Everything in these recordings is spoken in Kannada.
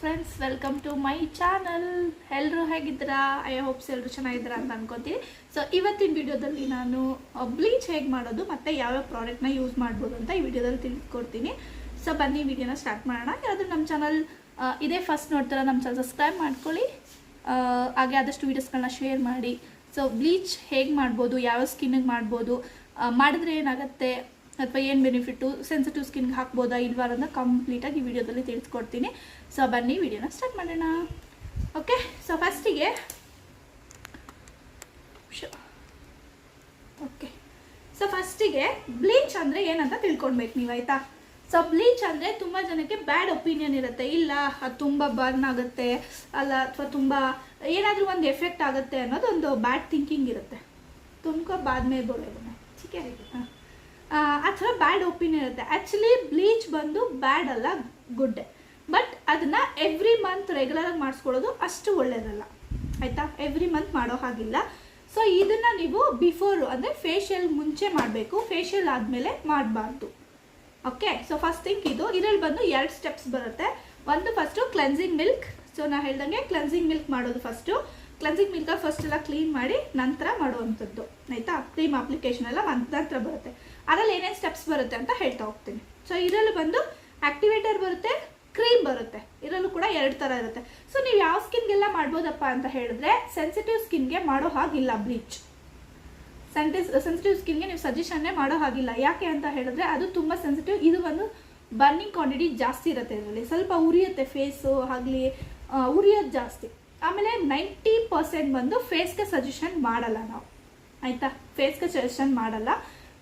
Friends welcome to my channel ಎಲ್ಲರೂ ಹೇಗಿದ್ದೀರಾ? ಐ ಹೋಪ್ಸ್ ಎಲ್ಲರೂ ಚೆನ್ನಾಗಿದ್ದೀರಾ ಅಂತ ಅನ್ಕೋತೀವಿ ಸೊ ಇವತ್ತಿನ ವಿಡಿಯೋದಲ್ಲಿ ನಾನು ಬ್ಲೀಚ್ ಹೇಗೆ ಮಾಡೋದು, ಮತ್ತು ಯಾವ್ಯಾವ ಪ್ರಾಡಕ್ಟ್ನ ಯೂಸ್ ಮಾಡ್ಬೋದು ಅಂತ ಈ ವಿಡಿಯೋದಲ್ಲಿ ತಿಳಿಸ್ಕೊಡ್ತೀನಿ ಸೊ ಬನ್ನಿ ವಿಡಿಯೋನ ಸ್ಟಾರ್ಟ್ ಮಾಡೋಣ. ಯಾರಾದರೂ ನಮ್ಮ ಚಾನಲ್ ಇದೇ ಫಸ್ಟ್ ನೋಡ್ತಾರೆ, ನಮ್ಮ ಚಾನಲ್ ಸಬ್ಸ್ಕ್ರೈಬ್ ಮಾಡ್ಕೊಳ್ಳಿ. ಹಾಗೆ ಆದಷ್ಟು ವೀಡಿಯೋಸ್ಗಳನ್ನ ಶೇರ್ ಮಾಡಿ. ಸೊ ಬ್ಲೀಚ್ ಹೇಗೆ ಮಾಡ್ಬೋದು ಯಾವ ಸ್ಕಿನ್ನಿಗೆ ಮಾಡ್ಬೋದು ಮಾಡಿದ್ರೆ ಏನಾಗುತ್ತೆ ಅಥವಾ ಏನು ಬೆನಿಫಿಟ್ಟು ಸೆನ್ಸಿಟಿವ್ ಸ್ಕಿನ್ಗೆ ಹಾಕ್ಬೋದಾ ಇಲ್ವಾ ಅನ್ನೋದನ್ನ ಕಂಪ್ಲೀಟಾಗಿ ಈ ವಿಡಿಯೋದಲ್ಲಿ ತಿಳಿಸ್ಕೊಡ್ತೀನಿ. ಸೊ ಬನ್ನಿ, ವಿಡಿಯೋನ ಸ್ಟಾರ್ಟ್ ಮಾಡೋಣ. ಓಕೆ ಸೊ ಫಸ್ಟಿಗೆ ಓಕೆ ಸೊ ಫಸ್ಟಿಗೆ ಬ್ಲೀಚ್ ಅಂದರೆ ಏನಂತ ತಿಳ್ಕೊಳ್ಬೇಕು ನೀವು, ಆಯಿತಾ? ಸೊ ಬ್ಲೀಚ್ ಅಂದರೆ ತುಂಬ ಜನಕ್ಕೆ ಬ್ಯಾಡ್ ಒಪಿನಿಯನ್ ಇರುತ್ತೆ. ಇಲ್ಲ, ಅದು ತುಂಬ ಬರ್ನ್ ಆಗುತ್ತೆ, ಅಲ್ಲ, ಅಥವಾ ತುಂಬ ಏನಾದರೂ ಒಂದು ಎಫೆಕ್ಟ್ ಆಗುತ್ತೆ ಅನ್ನೋದು ಒಂದು ಬ್ಯಾಡ್ ಥಿಂಕಿಂಗ್ ಇರುತ್ತೆ. ತುಮಕೋ ಬಾದ್ಮೆ ಬೋಳೆ ಚಿಕೆ ಹಾಂ. ಆ ಥರ ಬ್ಯಾಡ್ ಒಪಿನಿಯನ್ ಇರುತ್ತೆ. ಆ್ಯಕ್ಚುಲಿ ಬ್ಲೀಚ್ ಬಂದು ಬ್ಯಾಡ್ ಅಲ್ಲ ಗುಡ್ ಬಟ್ ಅದನ್ನು ಎವ್ರಿ ಮಂತ್ ರೆಗ್ಯುಲರಾಗಿ ಮಾಡಿಸ್ಕೊಳ್ಳೋದು ಅಷ್ಟು ಒಳ್ಳೆಯದಲ್ಲ ಆಯಿತಾ? ಎವ್ರಿ ಮಂತ್ ಮಾಡೋ ಹಾಗಿಲ್ಲ. ಸೊ ಇದನ್ನು ನೀವು ಬಿಫೋರ್ ಅಂದರೆ ಫೇಶಿಯಲ್ ಮುಂಚೆ ಮಾಡಬೇಕು. ಫೇಶಿಯಲ್ ಆದಮೇಲೆ ಮಾಡಬಾರ್ದು. ಓಕೆ ಸೊ ಫಸ್ಟ್ ಥಿಂಗ್ ಇದು. ಇದರಲ್ಲಿ ಬಂದು ಎರಡು ಸ್ಟೆಪ್ಸ್ ಬರುತ್ತೆ. ಒಂದು ಫಸ್ಟು ಕ್ಲೆನ್ಸಿಂಗ್ ಮಿಲ್ಕ್ ಸೊ ನಾ ಹೇಳ್ದಂಗೆ ಕ್ಲೆನ್ಸಿಂಗ್ ಮಿಲ್ಕ್ ಮಾಡೋದು ಫಸ್ಟು ಕ್ಲೆನ್ಸಿಂಗ್ ಮಿಲ್ಕ ಫಸ್ಟ್ ಎಲ್ಲ ಕ್ಲೀನ್ ಮಾಡಿ ನಂತರ ಮಾಡುವಂಥದ್ದು, ಆಯಿತಾ? ಕ್ರೀಮ್ ಅಪ್ಲಿಕೇಶನ್ ಎಲ್ಲ ನಂತರ ಬರುತ್ತೆ. ಅದರಲ್ಲಿ ಏನೇನು ಸ್ಟೆಪ್ಸ್ ಬರುತ್ತೆ ಅಂತ ಹೇಳ್ತಾ ಹೋಗ್ತೀನಿ. ಸೊ ಇದರಲ್ಲಿ ಬಂದು ಆಕ್ಟಿವೇಟರ್ ಬರುತ್ತೆ ಕ್ರೀಮ್ ಬರುತ್ತೆ. ಇದರಲ್ಲೂ ಕೂಡ ಎರಡು ಥರ ಇರುತ್ತೆ. ಸೊ ನೀವು ಯಾವ ಸ್ಕಿನ್ಗೆಲ್ಲ ಮಾಡ್ಬೋದಪ್ಪ ಅಂತ ಹೇಳಿದ್ರೆ ಸೆನ್ಸಿಟಿವ್ ಸ್ಕಿನ್ಗೆ ಮಾಡೋ ಹಾಗಿಲ್ಲ ಬ್ಲೀಚ್ ಸೆನ್ಸಿಟಿವ್ ಸೆನ್ಸಿಟಿವ್ ಸ್ಕಿನ್ಗೆ ನೀವು ಸಜೆಷನ್ನೇ ಮಾಡೋ ಹಾಗಿಲ್ಲ. ಯಾಕೆ ಅಂತ ಹೇಳಿದ್ರೆ, ಅದು ತುಂಬ ಸೆನ್ಸಿಟಿವ್ ಇದು ಒಂದು ಬರ್ನಿಂಗ್ ಕ್ವಾಂಟಿಟಿ ಜಾಸ್ತಿ ಇರುತ್ತೆ ಇದರಲ್ಲಿ. ಸ್ವಲ್ಪ ಉರಿಯುತ್ತೆ ಫೇಸು ಆಗಲಿ ಉರಿಯೋದು ಜಾಸ್ತಿ. ಆಮೇಲೆ ನೈಂಟಿ ಪರ್ಸೆಂಟ್ ಬಂದು ಫೇಸ್ಗೆ ಸಜೆಷನ್ ಮಾಡಲ್ಲ ನಾವು. ಆಯಿತಾ? ಫೇಸ್ಗೆ ಸಜೆಷನ್ ಮಾಡಲ್ಲ.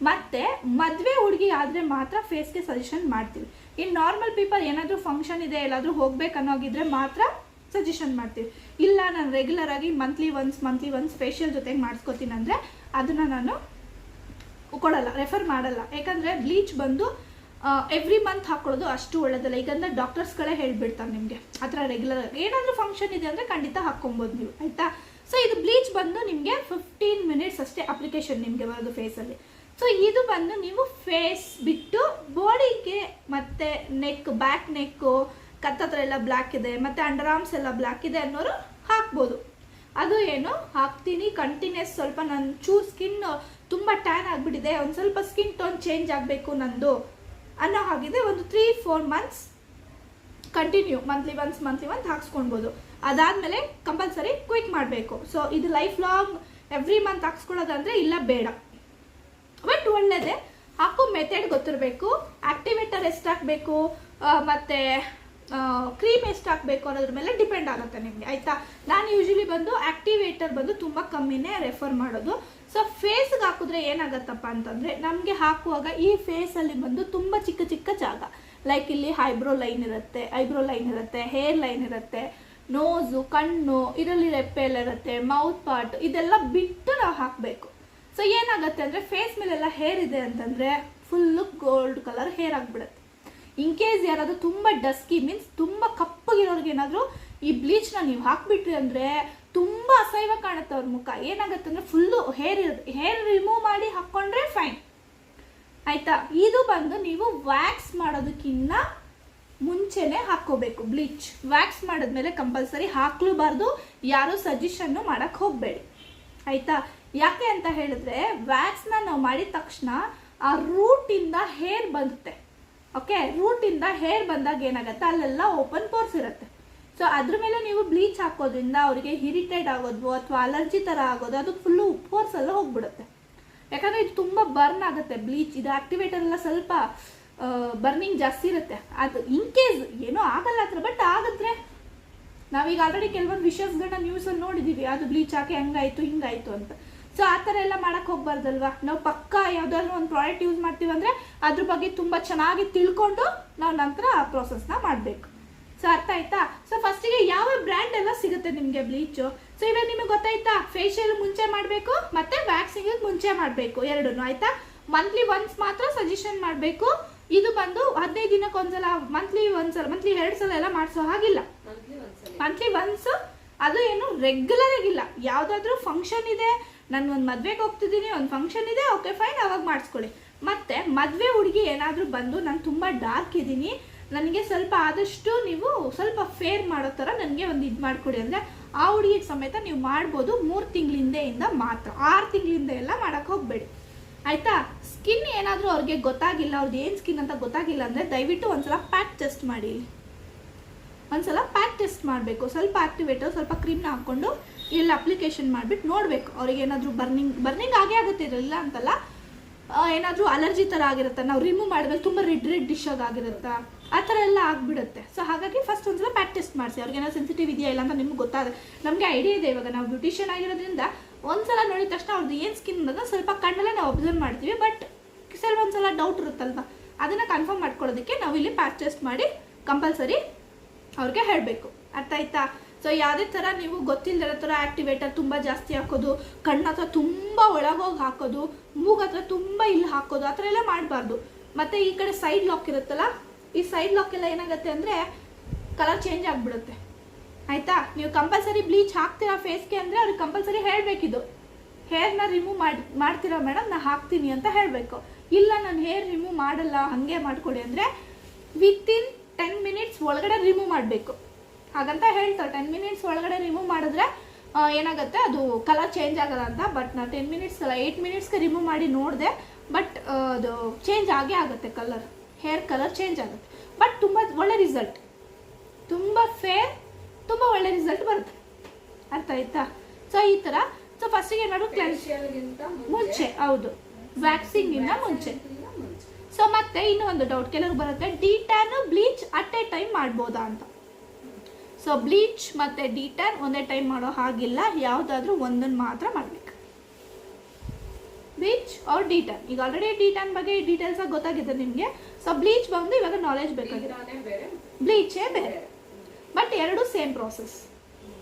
ಮತ್ತೆ ಮದುವೆ ಹುಡುಗಿ ಆದರೆ ಮಾತ್ರ ಫೇಸ್ಗೆ ಸಜೆಷನ್ ಮಾಡ್ತೀವಿ. ಇನ್ ನಾರ್ಮಲ್ ಪೀಪಲ್ ಏನಾದರೂ ಫಂಕ್ಷನ್ ಇದೆ, ಎಲ್ಲಾದರೂ ಹೋಗ್ಬೇಕನ್ನೋಗಿದ್ರೆ ಮಾತ್ರ ಸಜೆಷನ್ ಮಾಡ್ತೀವಿ. ಇಲ್ಲ, ನಾನು ರೆಗ್ಯುಲರ್ ಆಗಿ monthly once monthly once facial ಜೊತೆಗೆ ಮಾಡಿಸ್ಕೋತೀನಿ ಅಂದರೆ ಅದನ್ನು ನಾನು ಕೊಡಲ್ಲ ರೆಫರ್ ಮಾಡಲ್ಲ. ಯಾಕಂದರೆ ಬ್ಲೀಚ್ ಬಂದು ಎವ್ರಿ ಮಂತ್ ಹಾಕೊಳ್ಳೋದು ಅಷ್ಟು ಒಳ್ಳೇದಲ್ಲ. ಈಗಂದ್ರೆ ಡಾಕ್ಟರ್ಸ್ಗಳೇ ಹೇಳ್ಬಿಡ್ತಾರೆ ನಿಮಗೆ. ಆ ರೆಗ್ಯುಲರ್ ಏನಾದರೂ ಫಂಕ್ಷನ್ ಇದೆ ಅಂದರೆ ಖಂಡಿತ ಹಾಕ್ಕೊಬೋದು ನೀವು. ಆಯಿತಾ? ಸೊ ಇದು ಬ್ಲೀಚ್ ಬಂದು ನಿಮಗೆ ಫಿಫ್ಟೀನ್ ಮಿನಿಟ್ಸ್ ಅಷ್ಟೇ ಅಪ್ಲಿಕೇಶನ್ ನಿಮಗೆ ಬರೋದು ಫೇಸಲ್ಲಿ ಸೊ ಇದು ಬಂದು ನೀವು ಫೇಸ್ ಬಿಟ್ಟು ಬಾಡಿಗೆ ಮತ್ತು ನೆಕ್ ಬ್ಯಾಕ್ ನೆಕ್ಕು ಕತ್ತತ್ರ ಎಲ್ಲ ಬ್ಲ್ಯಾಕ್ ಇದೆ, ಮತ್ತು ಅಂಡರ್ ಆರ್ಮ್ಸ್ ಎಲ್ಲ ಬ್ಲ್ಯಾಕ್ ಇದೆ ಅನ್ನೋರು ಹಾಕ್ಬೋದು. ಅದು ಏನು? ಹಾಕ್ತೀನಿ ಕಂಟಿನ್ಯೂಸ್ ಸ್ವಲ್ಪ ನನ್ನ ಚೂರು ಸ್ಕಿನ್ ತುಂಬ ಟ್ಯಾನ್ ಆಗಿಬಿಟ್ಟಿದೆ. ಒಂದು ಸ್ವಲ್ಪ ಸ್ಕಿನ್ ಟೋನ್ ಚೇಂಜ್ ಆಗಬೇಕು ನಂದು. ಅನ್ನೋ ಹಾಗಿದೆ ಒಂದು three four months continue monthly once monthly once ಹಾಕ್ಸ್ಕೊಳ್ಬೋದು. ಅದಾದಮೇಲೆ ಕಂಪಲ್ಸರಿ ಕ್ವಿಕ್ ಮಾಡಬೇಕು. ಸೊ ಇದು ಲೈಫ್ ಲಾಂಗ್ ಎವ್ರಿ ಮಂತ್ ಹಾಕ್ಸ್ಕೊಳ್ಳೋದಂದ್ರೆ ಇಲ್ಲ, ಬೇಡ. ಬಟ್ ಒಳ್ಳೆಯದೇ ಹಾಕೋ ಮೆಥಡ್ ಗೊತ್ತಿರಬೇಕು. ಆಕ್ಟಿವೇಟರ್ ಎಷ್ಟು ಹಾಕಬೇಕು ಮತ್ತು ಕ್ರೀಮ್ ಎಷ್ಟು ಹಾಕಬೇಕು ಅನ್ನೋದ್ರ ಮೇಲೆ ಡಿಪೆಂಡ್ ಆಗುತ್ತೆ ನಿಮಗೆ, ಆಯಿತಾ? ನಾನು ಯೂಶಲಿ ಬಂದು ಆಕ್ಟಿವೇಟರ್ ಬಂದು ತುಂಬ ಕಮ್ಮಿನೇ ರೆಫರ್ ಮಾಡೋದು. ಸೊ ಫೇಸ್ಗೆ ಹಾಕಿದ್ರೆ ಏನಾಗತ್ತಪ್ಪ ಅಂತಂದರೆ, ನಮಗೆ ಹಾಕುವಾಗ ಈ ಫೇಸಲ್ಲಿ ಬಂದು ತುಂಬ ಚಿಕ್ಕ ಚಿಕ್ಕ ಜಾಗ. ಲೈಕ್ ಇಲ್ಲಿ ಹೈಬ್ರೋ ಲೈನ್ ಇರುತ್ತೆ ಐಬ್ರೋ ಲೈನ್ ಇರುತ್ತೆ ಹೇರ್ ಲೈನ್ ಇರುತ್ತೆ ನೋಸು ಕಣ್ಣು, ಇದರಲ್ಲಿ ರೆಪ್ಪೆ ಎಲ್ಲ ಇರುತ್ತೆ ಮೌತ್ ಪಾರ್ಟ್ ಇದೆಲ್ಲ ಬಿಟ್ಟು ನಾವು ಹಾಕಬೇಕು. ಸೊ ಏನಾಗುತ್ತೆ ಅಂದರೆ ಫೇಸ್ ಮೇಲೆಲ್ಲ ಹೇರ್ ಇದೆ ಅಂತಂದರೆ ಫುಲ್ಲು ಗೋಲ್ಡ್ ಕಲರ್ ಹೇರ್ ಆಗಿಬಿಡುತ್ತೆ. ಇನ್ ಕೇಸ್ ಯಾರಾದರೂ ತುಂಬ ಡಸ್ಕಿ ಮೀನ್ಸ್ ತುಂಬ ಕಪ್ಪಗಿರೋರ್ಗೆ ಏನಾದರೂ ಈ ಬ್ಲೀಚ್ನ ನೀವು ಹಾಕಿಬಿಟ್ರಿ ಅಂದರೆ ತುಂಬ ಅಸಹ್ಯ ಕಾಣುತ್ತೆ ಅವ್ರ ಮುಖ. ಏನಾಗುತ್ತೆ ಅಂದರೆ ಫುಲ್ಲು ಹೇರ್ ಇರೋದು ಹೇರ್ ರಿಮೂವ್ ಮಾಡಿ ಹಾಕ್ಕೊಂಡ್ರೆ ಫೈನ್ ಆಯಿತಾ? ಇದು ಬಂದು ನೀವು ವ್ಯಾಕ್ಸ್ ಮಾಡೋದಕ್ಕಿಂತ ಮುಂಚೆನೆ ಹಾಕ್ಕೋಬೇಕು ಬ್ಲೀಚ್ ವ್ಯಾಕ್ಸ್ ಮಾಡಿದ್ಮೇಲೆ ಕಂಪಲ್ಸರಿ ಹಾಕ್ಲೂಬಾರ್ದು. ಯಾರೂ ಸಜೆಷನ್ನು ಮಾಡೋಕ್ಕೆ ಹೋಗಬೇಡಿ. ಆಯಿತಾ? ಯಾಕೆ ಅಂತ ಹೇಳಿದ್ರೆ ವ್ಯಾಕ್ಸ್ನ ನಾವು ಮಾಡಿದ ತಕ್ಷಣ ಆ ರೂಟಿಂದ ಹೇರ್ ಬಂದುತ್ತೆ ಓಕೆ ರೂಟಿಂದ ಹೇರ್ ಬಂದಾಗ ಏನಾಗುತ್ತೆ? ಅಲ್ಲೆಲ್ಲ ಓಪನ್ ಪೋರ್ಸ್ ಇರುತ್ತೆ. ಸೊ ಅದ್ರ ಮೇಲೆ ನೀವು ಬ್ಲೀಚ್ ಹಾಕೋದ್ರಿಂದ ಅವರಿಗೆ ಇರಿಟೇಟ್ ಆಗೋದು ಅಥವಾ ಅಲರ್ಜಿ ಥರ ಆಗೋದು, ಅದು ಫುಲ್ಲು ಉಪ್ಪೋರ್ಸ್ ಎಲ್ಲ ಹೋಗ್ಬಿಡುತ್ತೆ. ಯಾಕಂದರೆ ಇದು ತುಂಬ ಬರ್ನ್ ಆಗುತ್ತೆ ಬ್ಲೀಚ್ ಇದು ಆಕ್ಟಿವೇಟರ್ ಎಲ್ಲ ಸ್ವಲ್ಪ ಬರ್ನಿಂಗ್ ಜಾಸ್ತಿ ಇರುತ್ತೆ. ಅದು ಇನ್ ಕೇಸ್ ಏನೂ ಆಗಲ್ಲ ಹತ್ರ ಬಟ್ ಆಗಿದ್ರೆ ನಾವೀಗ ಆಲ್ರೆಡಿ ಕೆಲವೊಂದು ವಿಷಯಸ್ಗಳನ್ನ ನ್ಯೂಸಲ್ಲಿ ನೋಡಿದ್ದೀವಿ ಅದು ಬ್ಲೀಚ್ ಹಾಕಿ ಹೆಂಗಾಯ್ತು, ಹಿಂಗಾಯ್ತು ಅಂತ. ಸೊ ಆ ಥರ ಎಲ್ಲ ಮಾಡೋಕ್ಕೆ ಹೋಗ್ಬಾರ್ದಲ್ವಾ? ನಾವು ಪಕ್ಕ ಯಾವುದಾದ್ರು ಒಂದು ಪ್ರಾಡಕ್ಟ್ ಯೂಸ್ ಮಾಡ್ತೀವಿ ಅಂದರೆ ಅದ್ರ ಬಗ್ಗೆ ತುಂಬ ಚೆನ್ನಾಗಿ ತಿಳ್ಕೊಂಡು ನಾವು ನಂತರ ಆ ಪ್ರೋಸೆಸ್ನ ಮಾಡಬೇಕು. ಸೊ ಅರ್ಥ ಆಯ್ತಾ? ಸೊ ಫಸ್ಟಿಗೆ ಯಾವ ಬ್ರ್ಯಾಂಡ್ ಎಲ್ಲ ಸಿಗುತ್ತೆ ನಿಮಗೆ ಬ್ಲೀಚು ಸೊ ಇವಾಗ ನಿಮಗೆ ಗೊತ್ತಾಯ್ತಾ? ಫೇಶಿಯಲ್ ಮುಂಚೆ ಮಾಡಬೇಕು ಮತ್ತೆ ವ್ಯಾಕ್ಸಿಂಗ್ ಮುಂಚೆ ಮಾಡಬೇಕು ಎರಡೂ ಆಯ್ತಾ? ಮಂತ್ಲಿ ಒನ್ಸ್ ಮಾತ್ರ ಸಜೆಷನ್ ಮಾಡಬೇಕು. ಇದು ಬಂದು ಹದಿನೈದು ದಿನಕ್ಕೆ ಒಂದ್ಸಲ ಮಂತ್ಲಿ ಒಂದ್ಸಲ ಮಂತ್ಲಿ ಎರಡು ಸಲ ಎಲ್ಲ ಮಾಡಿಸೋ ಹಾಗಿಲ್ಲ. ಮಂತ್ಲಿ ಒನ್ಸ್ ಅದು ಏನು ರೆಗ್ಯುಲರ್ ಆಗಿಲ್ಲ. ಯಾವುದಾದ್ರೂ ಫಂಕ್ಷನ್ ಇದೆ, ನಾನು ಒಂದು ಮದುವೆಗೆ ಹೋಗ್ತಿದ್ದೀನಿ ಒಂದು ಫಂಕ್ಷನ್ ಇದೆ ಓಕೆ ಫೈನ್ ಅವಾಗ ಮಾಡಿಸ್ಕೊಳ್ಳಿ. ಮತ್ತೆ ಮದುವೆ ಹುಡುಗಿ ಏನಾದರೂ ಬಂದು ನಾನು ತುಂಬ ಡಾರ್ಕ್ ಇದ್ದೀನಿ ನನಗೆ ಸ್ವಲ್ಪ ಆದಷ್ಟು ನೀವು ಸ್ವಲ್ಪ ಫೇರ್ ಮಾಡೋ ಥರ ನನಗೆ ಒಂದು ಇದು ಮಾಡಿಕೊಡಿ. ಅಂದರೆ ಆ ಹುಡುಗಿಗೆ ಸಮೇತ ನೀವು ಮಾಡ್ಬೋದು ಮೂರು ತಿಂಗಳಿಂದೆಯಿಂದ ಮಾತ್ರ. ಆರು ತಿಂಗಳಿಂದ ಎಲ್ಲ ಮಾಡೋಕ್ಕೆ ಹೋಗಬೇಡಿ. ಆಯಿತಾ? ಸ್ಕಿನ್ ಏನಾದರೂ ಅವ್ರಿಗೆ ಗೊತ್ತಾಗಿಲ್ಲ ಅವ್ರದ್ದು ಏನು ಸ್ಕಿನ್ ಅಂತ ಗೊತ್ತಾಗಿಲ್ಲ ಅಂದರೆ ದಯವಿಟ್ಟು ಒಂದ್ಸಲ ಪ್ಯಾಕ್ ಟೆಸ್ಟ್ ಮಾಡಿ ಒಂದ್ಸಲ ಪ್ಯಾಕ್ ಟೆಸ್ಟ್ ಮಾಡಬೇಕು. ಸ್ವಲ್ಪ ಆಕ್ಟಿವೇಟರ್ ಸ್ವಲ್ಪ ಕ್ರೀಮ್ನ ಹಾಕ್ಕೊಂಡು ಇಲ್ಲಿ ಅಪ್ಲಿಕೇಶನ್ ಮಾಡಿಬಿಟ್ಟು ನೋಡಬೇಕು. ಅವ್ರಿಗೆ ಏನಾದರೂ ಬರ್ನಿಂಗ್ ಬರ್ನಿಂಗ್ ಆಗೇ ಆಗುತ್ತೆ ಇರಲಿಲ್ಲ ಅಂತಲ್ಲ. ಏನಾದರೂ ಅಲರ್ಜಿ ಥರ ಆಗಿರುತ್ತೆ, ನಾವು ರಿಮೂವ್ ಮಾಡಿದ್ರೆ ತುಂಬ ರೆಡ್ ರೆಡ್ ಡಿಶ್ ಆಗಿರುತ್ತಾ? ಆ ಥರ ಎಲ್ಲ ಆಗಿಬಿಡುತ್ತೆ. ಸೊ ಹಾಗಾಗಿ ಫಸ್ಟ್ ಒಂದ್ಸಲ ಪ್ಯಾಟ್ ಟೆಸ್ಟ್ ಮಾಡಿಸಿ. ಅವ್ರಿಗೆ ಏನೋ ಸೆನ್ಸಿಟಿವ್ ಇದೆಯಾ ಇಲ್ಲ ಅಂತ ನಿಮ್ಗೆ ಗೊತ್ತಾದ ನಮಗೆ ಐಡಿಯಾ ಇದೆ ಇವಾಗ. ನಾವು ಬ್ಯೂಟಿಷಿಯನ್ ಆಗಿರೋದ್ರಿಂದ ಒಂದ್ಸಲ ನೋಡಿದ ತಕ್ಷಣ ಅವ್ರದ್ದು ಏನು ಸ್ಕಿನ್ ಅನ್ನೋದು ಸ್ವಲ್ಪ ಕಣ್ಣಲ್ಲೇ ನಾವು ಅಬ್ಸರ್ವ್ ಮಾಡ್ತೀವಿ. ಬಟ್ ಸ್ವಲ್ಪ ಒಂದ್ಸಲ ಡೌಟ್ ಇರುತ್ತಲ್ವ? ಅದನ್ನು ಕನ್ಫರ್ಮ್ ಮಾಡ್ಕೊಳ್ಳೋದಕ್ಕೆ ನಾವು ಇಲ್ಲಿ ಪ್ಯಾಕ್ ಟೆಸ್ಟ್ ಮಾಡಿ ಕಂಪಲ್ಸರಿ ಅವ್ರಿಗೆ ಹೇಳಬೇಕು. ಅರ್ಥ ಆಯ್ತಾ? ಸೊ ಯಾವುದೇ ಥರ ನೀವು ಗೊತ್ತಿಲ್ಲದಿರೋ ಥರ ಆ್ಯಕ್ಟಿವೇಟರ್ ತುಂಬ ಜಾಸ್ತಿ ಹಾಕೋದು, ಕಣ್ಣ ಹತ್ರ ತುಂಬ ಒಳಗೋಗಿ ಹಾಕೋದು, ಮೂಗು ಹತ್ರ ತುಂಬ ಇಲ್ಲಿ ಹಾಕೋದು, ಆ ಥರ ಎಲ್ಲ ಮಾಡಬಾರ್ದು. ಮತ್ತು ಈ ಕಡೆ ಸೈಡ್ ಲಾಕ್ ಇರುತ್ತಲ್ಲ, ಈ ಸೈಡ್ ಲಾಕ್ ಎಲ್ಲ ಏನಾಗುತ್ತೆ ಅಂದರೆ ಕಲರ್ ಚೇಂಜ್ ಆಗಿಬಿಡುತ್ತೆ. ಆಯಿತಾ? ನೀವು ಕಂಪಲ್ಸರಿ ಬ್ಲೀಚ್ ಹಾಕ್ತೀರಾ ಫೇಸ್ಗೆ ಅಂದರೆ ಅವ್ರಿಗೆ ಕಂಪಲ್ಸರಿ ಹೇಳಬೇಕಿದು ಹೇರ್ನ ರಿಮೂವ್ ಮಾಡಿ, ಮಾಡ್ತೀರಾ ಮೇಡಮ್ ನಾನು ಹಾಕ್ತೀನಿ ಅಂತ ಹೇಳಬೇಕು. ಇಲ್ಲ, ನಾನು ಹೇರ್ ರಿಮೂವ್ ಮಾಡಲ್ಲ, ಹಾಗೆ ಮಾಡಿಕೊಡಿ ಅಂದರೆ ವಿತಿನ್ ಟೆನ್ ಮಿನಿಟ್ಸ್ ಒಳಗಡೆ ರಿಮೂವ್ ಮಾಡಬೇಕು. ಹಾಗಂತ ಹೇಳ್ತಾರೆ. ಟೆನ್ ಮಿನಿಟ್ಸ್ ಒಳಗಡೆ ರಿಮೂವ್ ಮಾಡಿದ್ರೆ ಏನಾಗುತ್ತೆ ಅದು ಕಲರ್ ಚೇಂಜ್ ಆಗಲ್ಲ ಅಂತ. ಬಟ್ ನಾನು ಟೆನ್ ಮಿನಿಟ್ಸ್ ಅಲ್ಲ ಏಯ್ಟ್ ಮಿನಿಟ್ಸ್ಗೆ ರಿಮೂವ್ ಮಾಡಿ ನೋಡಿದೆ. ಬಟ್ ಅದು ಚೇಂಜ್ ಆಗೇ ಆಗುತ್ತೆ ಕಲರ್ ಹೇರ್ ಕಲರ್ ಚೇಂಜ್ ಆಗುತ್ತೆ. ಬಟ್ ತುಂಬ ಒಳ್ಳೆ ರಿಸಲ್ಟ್ ತುಂಬ ಫೇರ್ ತುಂಬ ಒಳ್ಳೆ ರಿಸಲ್ಟ್ ಬರುತ್ತೆ. ಅರ್ಥ ಆಯ್ತಾ? ಸೊ ಈ ಥರ ಸೊ ಫಸ್ಟಿಗೆ ಏನಾದ್ರು ಕ್ಲೆನ್ಸ್ ಫೇಶಿಯಲ್ಗಿಂತ ಮುಂಚೆ. ಹೌದು. ವ್ಯಾಕ್ಸಿಂಗ್ ಇಂದ ಮುಂಚೆ. ಸೊ ಮತ್ತೆ ಇನ್ನೂ ಒಂದು ಡೌಟ್ ಕೆಲವ್ರಿಗೆ ಬರುತ್ತೆ detan bleach at a time ಮಾಡ್ಬೋದಾ? ಅಂತ. ಸೊ ಬ್ಲೀಚ್ ಮತ್ತೆ ಡೀಟರ್ ಒಂದೇ ಟೈಮ್ ಮಾಡೋ ಹಾಗಿಲ್ಲ. ಯಾವುದಾದ್ರೂ ಒಂದನ್ನು ಮಾತ್ರ ಮಾಡಬೇಕು. ಬ್ಲೀಚ್ ಆರ್ ಡೀಟರ್ ಈಗ ಆಲ್ರೆಡಿ ಡೀಟರ್ ಬಗ್ಗೆ ಡೀಟೇಲ್ಸ್ ಆಗಿ ಗೊತ್ತಾಗಿದೆ ನಿಮಗೆ. ಸೊ ಬ್ಲೀಚ್ ಬಂದು ಇವಾಗ ನಾಲೆಜ್ ಬೇಕಾಗಿದೆ. ಬ್ಲೀಚೇ ಬೇರೆ. ಬಟ್ ಎರಡು ಸೇಮ್ ಪ್ರೋಸೆಸ್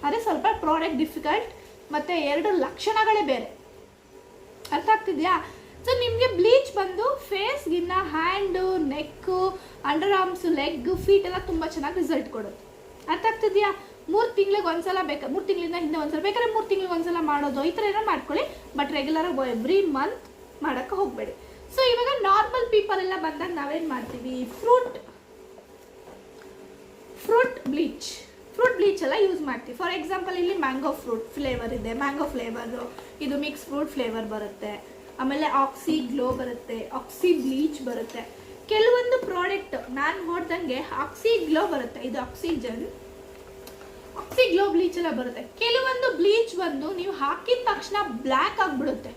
ಅದೇ ಸ್ವಲ್ಪ ಪ್ರಾಡಕ್ಟ್ ಡಿಫಿಕಲ್ಟ್ ಮತ್ತು ಎರಡು ಲಕ್ಷಣಗಳೇ ಬೇರೆ. ಅರ್ಥ ಆಗ್ತಿದ್ಯಾ? ಸೊ ನಿಮಗೆ ಬ್ಲೀಚ್ ಬಂದು ಫೇಸ್ಗಿನ್ನ hand neck underarms leg feet ಎಲ್ಲ ತುಂಬ ಚೆನ್ನಾಗಿ ರಿಸಲ್ಟ್ ಕೊಡುತ್ತೆ. ಅರ್ಥ ಆಗ್ತಿದ್ಯಾ? ಮೂರು ತಿಂಗಳಿಗೆ ಒಂದ್ಸಲ ಬೇಕಾ ಮೂರು ತಿಂಗಳಿಂದ ಹಿಂದೆ ಒಂದ್ಸಲ ಬೇಕಾದ್ರೆ ಮೂರು ತಿಂಗಳಿಗೆ ಒಂದ್ಸಲ ಮಾಡೋದು. ಈ ಥರ ಏನೋ ಮಾಡ್ಕೊಳ್ಳಿ. ಬಟ್ ರೆಗ್ಯುಲರ್ ಆಗಿ ಎವ್ರಿ ಮಂತ್ ಮಾಡೋಕ್ಕೆ ಹೋಗಬೇಡಿ. ಸೊ ಇವಾಗ ನಾರ್ಮಲ್ ಪೀಪಲ್ ಎಲ್ಲ ಬಂದಾಗ ನಾವೇನು ಮಾಡ್ತೀವಿ? Fruit fruit bleach fruit bleach ಎಲ್ಲ ಯೂಸ್ ಮಾಡ್ತೀವಿ. ಫಾರ್ ಎಕ್ಸಾಂಪಲ್ ಇಲ್ಲಿ ಮ್ಯಾಂಗೋ ಫ್ರೂಟ್ ಫ್ಲೇವರ್ ಇದೆ. ಮ್ಯಾಂಗೋ ಫ್ಲೇವರು ಇದು ಮಿಕ್ಸ್ ಫ್ರೂಟ್ ಫ್ಲೇವರ್ ಬರುತ್ತೆ. ಆಮೇಲೆ ಆಕ್ಸಿ ಗ್ಲೋ ಬರುತ್ತೆ. ಆಕ್ಸಿ ಬ್ಲೀಚ್ ಬರುತ್ತೆ. ಕೆಲವೊಂದು ಪ್ರಾಡಕ್ಟ್ ನಾನು ನೋಡ್ದಂಗೆ ಆಕ್ಸಿ ಗ್ಲೋ ಬರುತ್ತೆ. ಇದು ಆಕ್ಸಿಜನ್ ಆಕ್ಸಿ ಗ್ಲೋ ಬ್ಲೀಚ್ ಎಲ್ಲ ಬರುತ್ತೆ. ಕೆಲವೊಂದು ಬ್ಲೀಚ್ ಬಂದು ನೀವು ಹಾಕಿದ ತಕ್ಷಣ ಬ್ಲ್ಯಾಕ್ ಆಗಿಬಿಡುತ್ತೆ.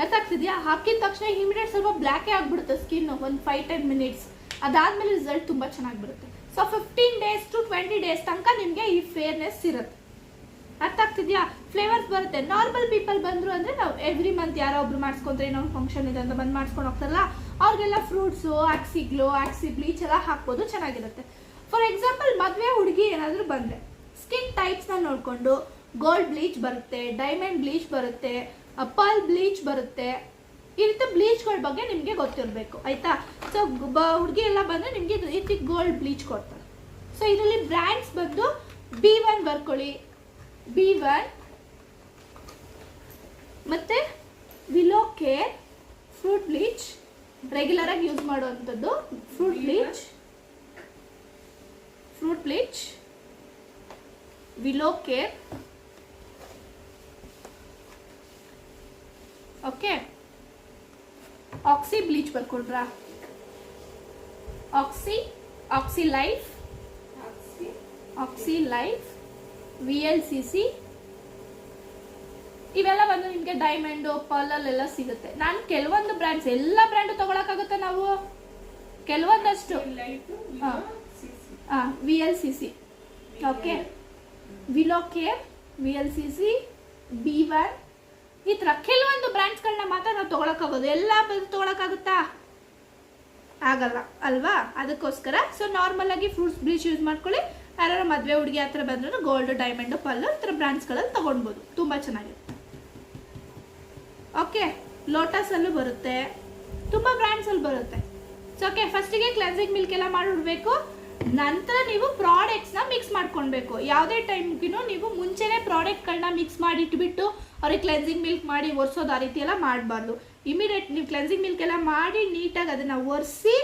ಅರ್ಥ ಆಗ್ತಿದ್ಯಾ ಹಾಕಿದ ತಕ್ಷಣ ಇಮಿಡಿಯೇಟ್ ಸ್ವಲ್ಪ ಬ್ಲ್ಯಾಕೇ ಆಗಿಬಿಡುತ್ತೆ ಸ್ಕಿನ್ ಒಂದು ಫೈವ್ ಟೆನ್ ಮಿನಿಟ್ಸ್ ಅದಾದ್ಮೇಲೆ ರಿಸಲ್ಟ್ ತುಂಬ ಚೆನ್ನಾಗಿ ಬರುತ್ತೆ. So fifteen days to twenty days ತನಕ ನಿಮಗೆ ಈ ಫೇರ್ನೆಸ್ ಇರುತ್ತೆ. ಅರ್ಥ ಆಗ್ತಿದ್ಯಾ ಫ್ಲೇವರ್ಸ್ ಬರುತ್ತೆ. ನಾರ್ಮಲ್ ಪೀಪಲ್ ಬಂದ್ರು ಅಂದ್ರೆ ನಾವು ಎವ್ರಿ ಮಂತ್ ಯಾರೋ ಒಬ್ರು ಮಾಡಿಸ್ಕೊಂತಾರೆ ಏನೋ ಫಂಕ್ಷನ್ ಇದೆ ಅಂತ ಬಂದು ಮಾಡ್ಸ್ಕೊಂಡು ಹೋಗ್ತಾರಲ್ಲ ಅವ್ರಿಗೆಲ್ಲ fruits oxy glow oxy bleach ಎಲ್ಲ ಹಾಕ್ಬೋದು, ಚೆನ್ನಾಗಿರುತ್ತೆ. ಫಾರ್ ಎಕ್ಸಾಂಪಲ್ ಮದುವೆ ಹುಡುಗಿ ಏನಾದರೂ ಬಂದರೆ ಸ್ಕಿನ್ ಟೈಪ್ಸ್ನ ನೋಡಿಕೊಂಡು ಗೋಲ್ಡ್ ಬ್ಲೀಚ್ ಬರುತ್ತೆ ಡೈಮಂಡ್ ಬ್ಲೀಚ್ ಬರುತ್ತೆ ಪರ್ಲ್ ಬ್ಲೀಚ್ ಬರುತ್ತೆ, ಈ ರೀತಿ ಬ್ಲೀಚ್ಗಳ ಬಗ್ಗೆ ನಿಮಗೆ ಗೊತ್ತಿರಬೇಕು, ಆಯಿತಾ? ಸೊ ಹುಡುಗಿ ಎಲ್ಲ ಬಂದರೆ ನಿಮಗೆ ಈ ರೀತಿ ಗೋಲ್ಡ್ ಬ್ಲೀಚ್ ಕೊಡ್ತಾರೆ. ಸೊ ಇದರಲ್ಲಿ ಬ್ರ್ಯಾಂಡ್ಸ್ ಬಂದು ಬಿ ಒನ್ ಬರ್ಕೊಳ್ಳಿ. ಬಿ ಒನ್ ಮತ್ತು Vilo care fruit bleach regular ಆಗಿ ಯೂಸ್ ಮಾಡುವಂಥದ್ದು fruit bleach fruit bleach Vilo care okay oxy bleach ಬರ್ಕೊಡ್ರಾ? Oxy oxy life oxy life V L C C ಇವೆಲ್ಲ ಬಂದು ನಿಮಗೆ ಡೈಮಂಡು ಪರ್ಲಲ್ಲೆಲ್ಲ ಸಿಗುತ್ತೆ. ನಾನು ಕೆಲವೊಂದು ಬ್ರ್ಯಾಂಡ್ಸ್ ಎಲ್ಲ ಬ್ರ್ಯಾಂಡು ತಗೊಳಕ್ಕಾಗುತ್ತೆ ನಾವು? ಕೆಲವೊಂದಷ್ಟು. ಹಾಂ. ಹಾ. V L C C okay Vilo care V L C C B one ಈ ಥರ ಕೆಲವೊಂದು ಬ್ರ್ಯಾಂಡ್ಸ್ಗಳನ್ನ ಮಾತ್ರ ನಾವು ತೊಗೊಳಕ್ಕಾಗೋದು. ಎಲ್ಲ ಬಂದು ತೊಗೊಳಕ್ಕಾಗುತ್ತಾ? ಆಗಲ್ಲ ಅಲ್ವಾ? ಅದಕ್ಕೋಸ್ಕರ ಸೊ ನಾರ್ಮಲ್ ಆಗಿ ಫ್ರೂಟ್ಸ್ ಬ್ಲೀಚ್ ಯೂಸ್ ಮಾಡ್ಕೊಳ್ಳಿ. ಯಾರು ಮದುವೆ ಹುಡುಗಿ ಹತ್ರ ಬಂದ್ರು ಗೋಲ್ಡ್ ಡೈಮಂಡ್ ಪಲ್ಲು ಈ ಥರ ಬ್ರ್ಯಾಂಡ್ಸ್ಗಳಲ್ಲಿ ತೊಗೊಳ್ಬೋದು. ತುಂಬ ಚೆನ್ನಾಗಿದೆ ಓಕೆ ಲೋಟಸಲ್ಲೂ ಬರುತ್ತೆ. ತುಂಬ ಬ್ರ್ಯಾಂಡ್ಸಲ್ಲಿ ಬರುತ್ತೆ. ಸೊ ಓಕೆ ಫಸ್ಟಿಗೆ ಕ್ಲೆನ್ಸಿಂಗ್ ಮಿಲ್ಕ್ ಎಲ್ಲ ಮಾಡಿಬಿಡ್ಬೇಕು ನಂತರ ನೀವು ಪ್ರಾಡಕ್ಟ್ಸ್ನ ಮಿಕ್ಸ್ ಮಾಡ್ಕೊಳ್ಬೇಕು. ಯಾವುದೇ ಟೈಮ್ಗೂ ನೀವು ಮುಂಚೆನೇ ಪ್ರಾಡಕ್ಟ್ಗಳನ್ನ ಮಿಕ್ಸ್ ಮಾಡಿ ಇಟ್ಬಿಟ್ಟು ಅವ್ರಿಗೆ ಕ್ಲೆನ್ಸಿಂಗ್ ಮಿಲ್ಕ್ ಮಾಡಿ ಒರೆಸೋದು ಆ ರೀತಿ ಎಲ್ಲ ಮಾಡಬಾರ್ದು. ಇಮಿಡಿಯೇಟ್ ನೀವು ಕ್ಲೆನ್ಸಿಂಗ್ ಮಿಲ್ಕ್ ಎಲ್ಲ ಮಾಡಿ ನೀಟಾಗಿ ಅದನ್ನು ಒರೆಸಿ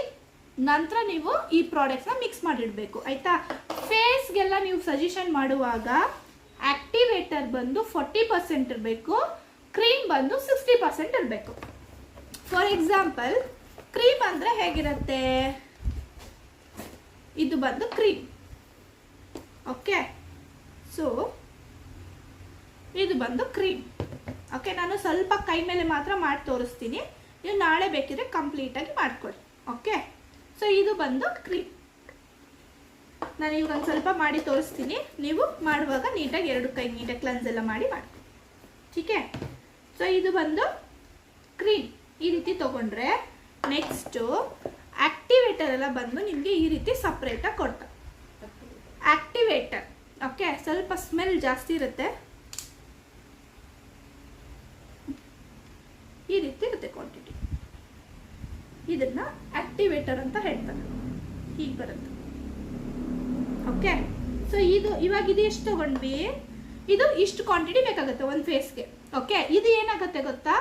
ನಂತರ ನೀವು ಈ ಪ್ರಾಡಕ್ಟ್ಸ್ನ ಮಿಕ್ಸ್ ಮಾಡಿಡಬೇಕು. ಆಯಿತಾ? ಫೇಸ್ಗೆಲ್ಲ ನೀವು ಸಜೆಷನ್ ಮಾಡುವಾಗ ಆಕ್ಟಿವೇಟರ್ ಬಂದು ಫಾರ್ಟಿ ಪರ್ಸೆಂಟ್ ಇರಬೇಕು. ಕ್ರೀಮ್ ಬಂದು ಸಿಕ್ಸ್ಟಿ ಪರ್ಸೆಂಟ್ ಇರಬೇಕು. ಫಾರ್ ಎಕ್ಸಾಂಪಲ್ ಕ್ರೀಮ್ ಅಂದರೆ ಹೇಗಿರುತ್ತೆ? ಇದು ಬಂದು ಕ್ರೀಮ್ ಓಕೆ ಸೊ ಇದು ಬಂದು ಕ್ರೀಮ್ ಓಕೆ ನಾನು ಸ್ವಲ್ಪ ಕೈ ಮೇಲೆ ಮಾತ್ರ ಮಾಡಿ ತೋರಿಸ್ತೀನಿ. ನೀವು ನಾಳೆ ಬೇಕಿದ್ರೆ ಕಂಪ್ಲೀಟಾಗಿ ಮಾಡ್ಕೊಳ್ಳಿ ಓಕೆ ಸೊ ಇದು ಬಂದು ಕ್ರೀಮ್ ನಾನು ಇವಾಗ ಒಂದು ಸ್ವಲ್ಪ ಮಾಡಿ ತೋರಿಸ್ತೀನಿ. ನೀವು ಮಾಡುವಾಗ ನೀಟಾಗಿ ಎರಡು ಕೈ ನೀಟಾಗಿ ಕ್ಲನ್ಸ್ ಎಲ್ಲ ಮಾಡಿ ಮಾಡಿ ಟೀಕೆ ಸೊ ಇದು ಬಂದು ಕ್ರೀಮ್ ಈ ರೀತಿ ತೊಗೊಂಡ್ರೆ ನೆಕ್ಸ್ಟು ಆಕ್ಟಿವೇಟರ್ ಎಲ್ಲ ಬಂದು ನಿಮಗೆ ಈ ರೀತಿ ಸಪ್ರೇಟಾಗಿ ಕೊಡ್ತ. ಆಕ್ಟಿವೇಟರ್ ಓಕೆ ಸ್ವಲ್ಪ ಸ್ಮೆಲ್ ಜಾಸ್ತಿ ಇರುತ್ತೆ. ಈ ರೀತಿ ಇರುತ್ತೆ ಕ್ವಾಂಟಿಟಿ ಇದನ್ನ ಆಕ್ಟಿವೇಟರ್ ಅಂತ ಹೇಳ್ತಾರೆ. ಹೀಗೆ ಬರುತ್ತೆ. ಓಕೆ ಸೊ ಇದು ಇವಾಗ ಇದು ಎಷ್ಟು ತಗೊಂಡ್ವಿ? ಇದು ಇಷ್ಟು ಕ್ವಾಂಟಿಟಿ ಬೇಕಾಗುತ್ತೆ ಒಂದು ಫೇಸ್ಗೆ ಓಕೆ ಇದು ಏನಾಗುತ್ತೆ ಗೊತ್ತಾ?